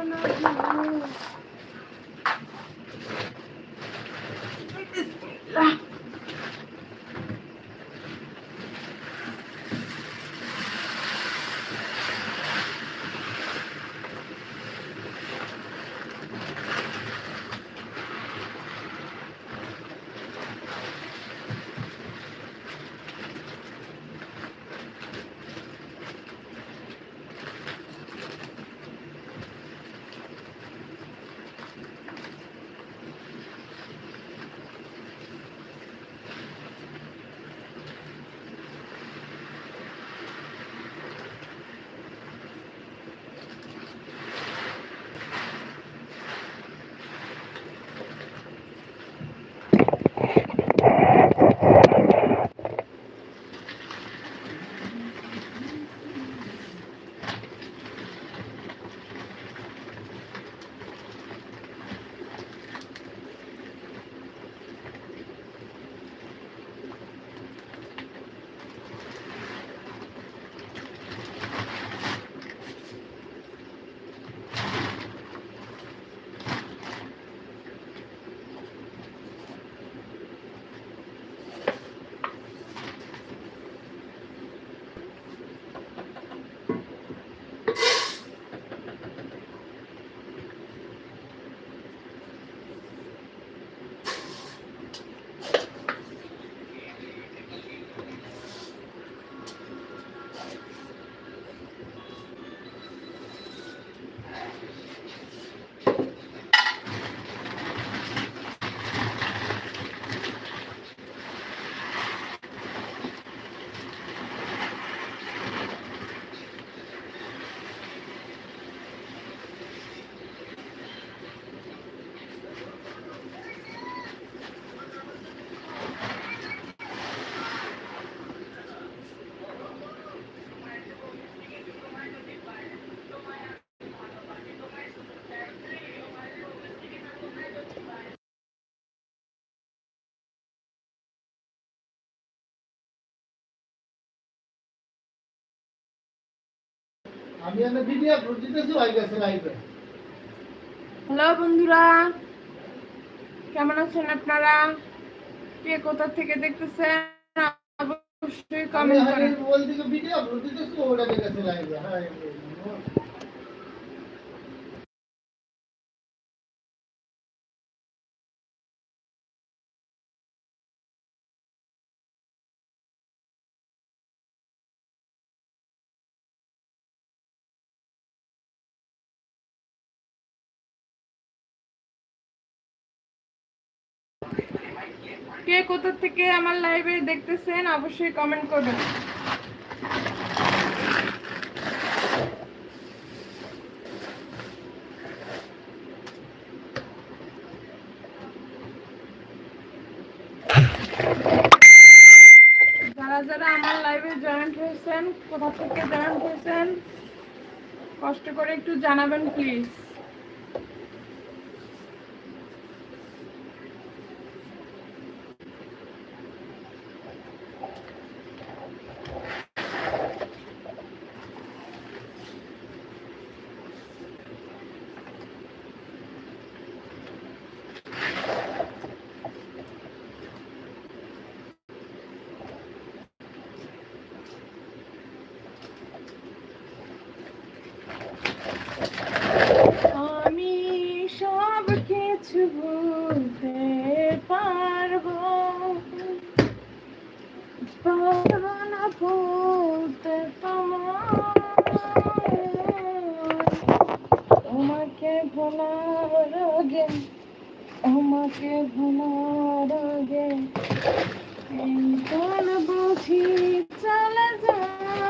我是你妹 আমি এনে video upload দিতেছি ভাই গেছে লাইভে। হ্যালো বন্ধুরা কেমন আছেন আপনারা? কে কোথা থেকে দেখতেছেন? অবশ্যই কমেন্ট করেন বল দিকে ভিডিও আপলোড দিতেছি ওটা গেছে লাইভে। হ্যাঁ কে কোথা থেকে আমার লাইভে দেখতেছেন, অবশ্যই কমেন্ট করবেন। যারা যারা আমার জয়েন্ট হয়েছেন, কোথা থেকে জয়েন্ট হয়েছেন, কষ্ট করে একটু জানাবেন প্লিজ আমি সব কিছু ভুলতে পারব পারব না ভুলতে। তোমাকে ভোলার আগে তোমাকে ভোলার আগে কোন বুঝি চলে যায়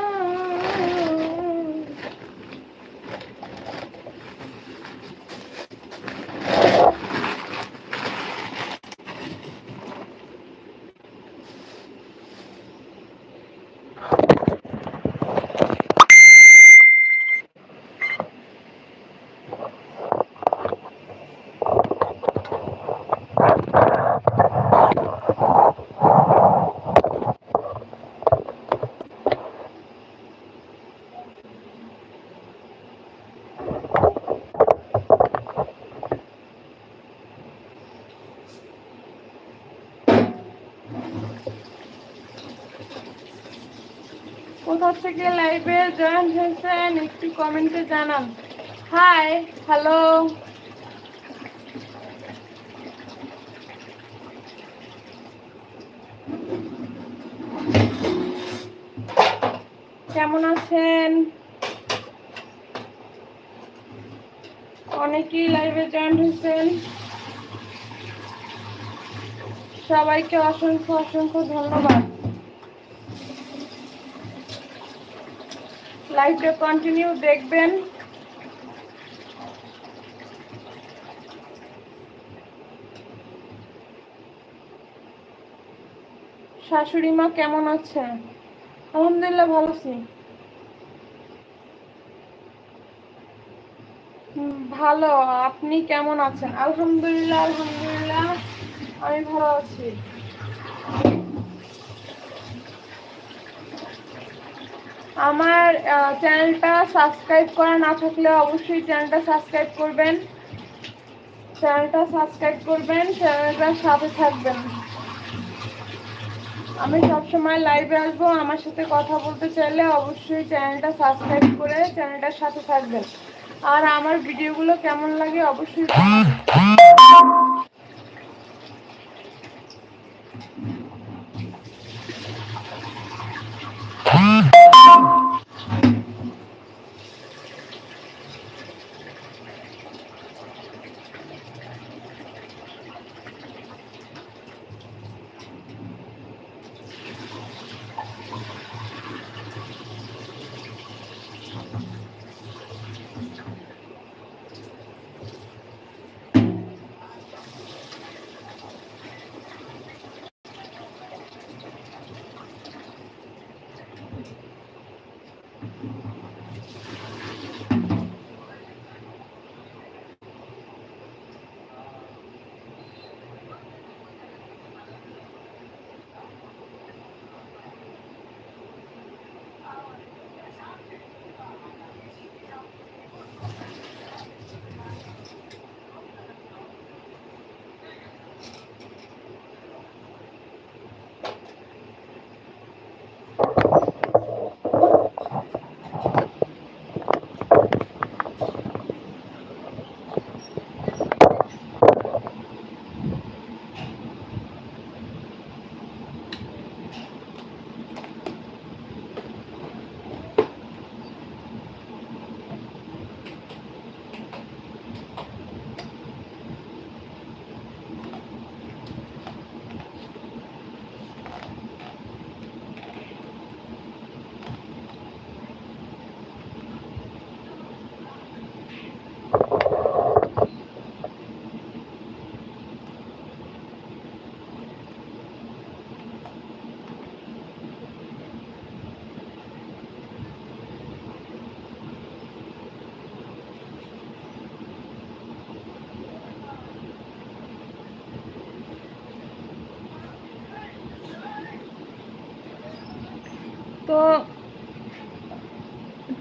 থেকে লাইভে জয়েন হয়েছেন, একটু কমেন্টে জানান। হাই হ্যালো কেমন আছেন? অনেকেই লাইভে জয়েন হয়েছেন। সবাইকে অসংখ্য অসংখ্য ধন্যবাদ। লাইভটা কন্টিনিউ দেখবেন। শাশুড়ি মা কেমন আছে আলহামদুলিল্লাহ ভালো আছি। ভালো। আপনি কেমন আছেন? আলহামদুলিল্লাহ আলহামদুলিল্লাহ। আমি ভালো আছি। আমার চ্যানেলটা সাবস্ক্রাইব করা না থাকলে অবশ্যই চ্যানেলটা সাবস্ক্রাইব করবেন। চ্যানেলটা সাবস্ক্রাইব করবেন চ্যানেলটার সাথে থাকবেন। আমি সবসময় লাইভে আসব, আমার সাথে কথা বলতে চাইলে অবশ্যই চ্যানেলটা সাবস্ক্রাইব করে চ্যানেলটার সাথে থাকবেন। আর আমার ভিডিওগুলো কেমন লাগে অবশ্যই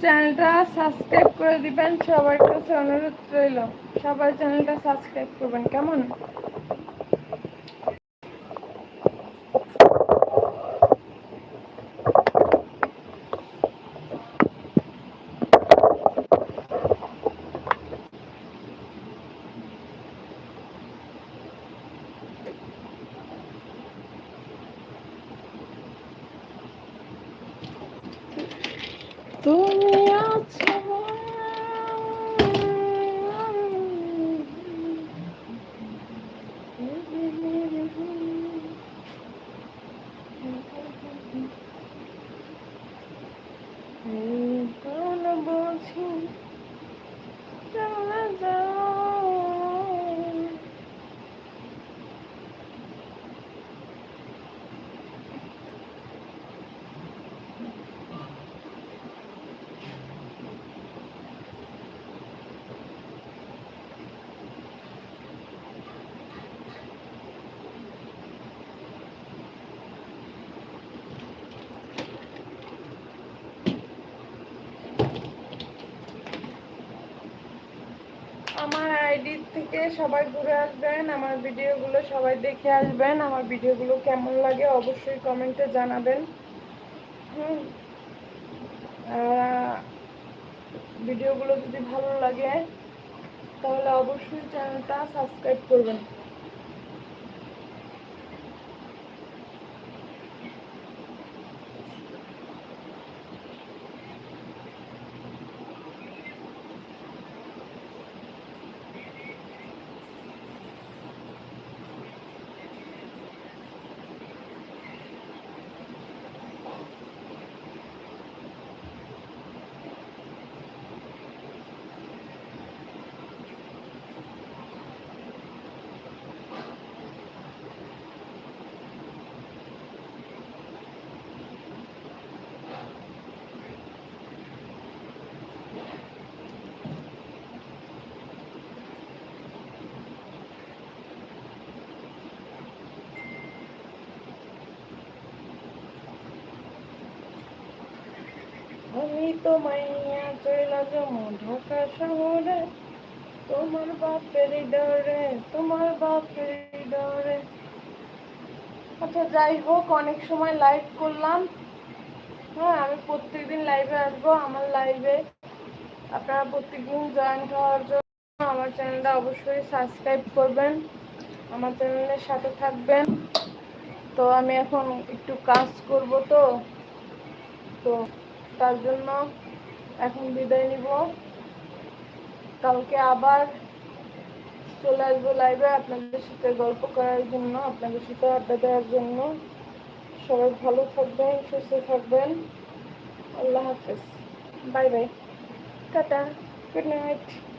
চ্যানেলটা সাবস্ক্রাইব করে দিবেন। সবার কাছে অনুরোধ রইল সবাই চ্যানেলটা সাবস্ক্রাইব করবেন কেমন? আইডি থেকে সবাই ঘুরে আসবেন, আমার ভিডিওগুলো সবাই দেখে আসবেন, আমার ভিডিওগুলো কেমন লাগে অবশ্যই কমেন্টে জানাবেন। হুম। ভিডিওগুলো যদি ভালো লাগে, তাহলে অবশ্যই চ্যানেলটা সাবস্ক্রাইব করবেন। আমি তো মাইয়া চইলা যাব ঢাকা শহরে, তোমার বাপের ডরে, তোমার বাপের ডরে। আচ্ছা যাই হোক, অনেক সময় লাইভ করলাম। হ্যাঁ আমি প্রত্যেকদিন লাইভে আসব, আমার লাইভে আপনারা প্রত্যেকদিন জয়েন হওয়ার জন্য আমার চ্যানেলটা অবশ্যই সাবস্ক্রাইব করবেন, আমার চ্যানেলের সাথে থাকবেন। তো আমি এখন একটু কাজ করব তো। তো তার জন্য এখন বিদায় নিব। কালকে আবার চলে আসব লাইভে আপনাদের সাথে গল্প করার জন্য, আপনাদের সাথে আড্ডা দেওয়ার জন্য। সবাই ভালো থাকবেন, সুস্থ থাকবেন। আল্লাহ হাফেজ। Bye bye. Tata. Good night.